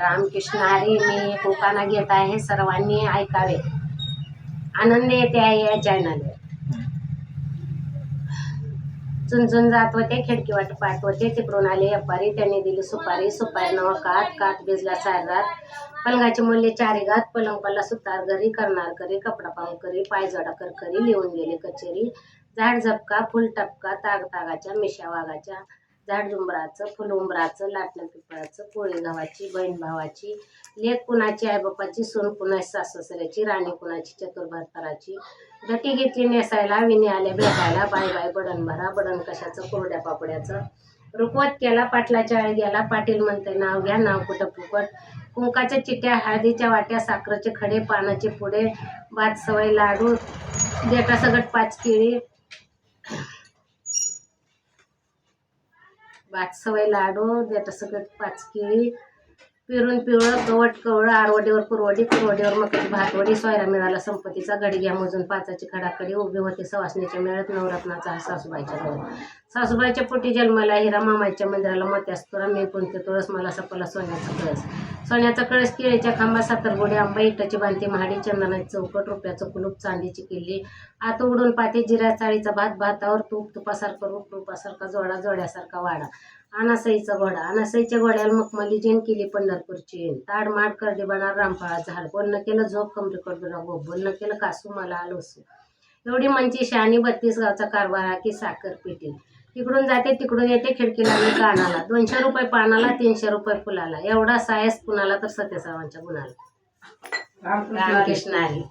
रामकृष्ण हरी मी कोकाना घेत आहे सर्वांनी ऐकावे. आनंद येते आहे या चॅनलवर चुनचुन जात होते खिडकी वाट पाहत होते तिकडून आले अपारी त्यांनी दिली सुपारी सुपारी नवा कात कात भिजला साररात पलंगाची मूल्य चारी घात पलंग पल्ला सुतार घरी करणार करी कपडा पाहून करी पायजोडा कर करी लिहून गेले कचेरी. झाड झपका फुल टपका ताग तागाच्या मिशा वाघाच्या. झाड झुंबराचं फुल लाटणं पिपळाचं कोळी गावाची बहीण भावाची लेख कुणाची आई बापाची सून कुणाची सासूसऱ्याची राणी कुणाची चतुर्भाताराची धटी घेतली नेसायला विणी आल्या भेटायला बाय बाय बडन भरा बडन कशाचं कोरड्या पापड्याचं. रुकवत केला पाटलाच्या वेळ गेला पाटील म्हणते नाव घ्या नाव कुठं फुकट. कुंकाच्या चिट्ट्या हळदीच्या वाट्या साखरेचे खडे पानाचे पुडे भात सवय लाडू देटा सगट पाच केळी. भात सवय लाडू देटा सगट पाच केळी. पिरून पिवळं गवट कवळं आरवडीवर कुरवडी कुरवडीवर मकाची भातवडी सोयरा मिळाला संपत्तीचा घडग्या मोजून पाचाची खडाखडी उभी होती सवासण्याच्या मिळत नवरत्नाचा हा सासूबाईच्या डोळ्यात सासूबाईच्या पोटी जन्माला हिरा मामाच्या मंदिराला मोत्यास्तुरा मी कोणते तुळस मला सपला सोन्याचा कळस. सोन्याचा कळस केळीच्या खांबा सातरगोडी आंबा इटाची बांधती महाडी चंदनाची चौकट रुपयाचं कुलूप चांदीची किल्ली आत उडून पाती जिऱ्या चाळीचा भात भातावर तूप तुपासारखं रूप रूपासारखा जोडा जोड्यासारखा वाडा. अनासईचा घोडा अनासईच्या घोड्याला मखमली जेन केली पंढरपूरची. ताड माड करडी बना रामफळा झाड. बोलणं केलं झोप कमरी कडुरा गो बोलणं केलं कासू मला आलोसू एवढी मंची शहाणी बत्तीस गावचा कारभार की साखर पेटी. तिकडून जाते तिकडून येते खिडकीला मी कानाला. दोनशे रुपये पानाला तीनशे रुपये फुलाला. एवढा सायस कुणाला तर सत्यसावांच्या गुणाला. रामकृष्ण हरी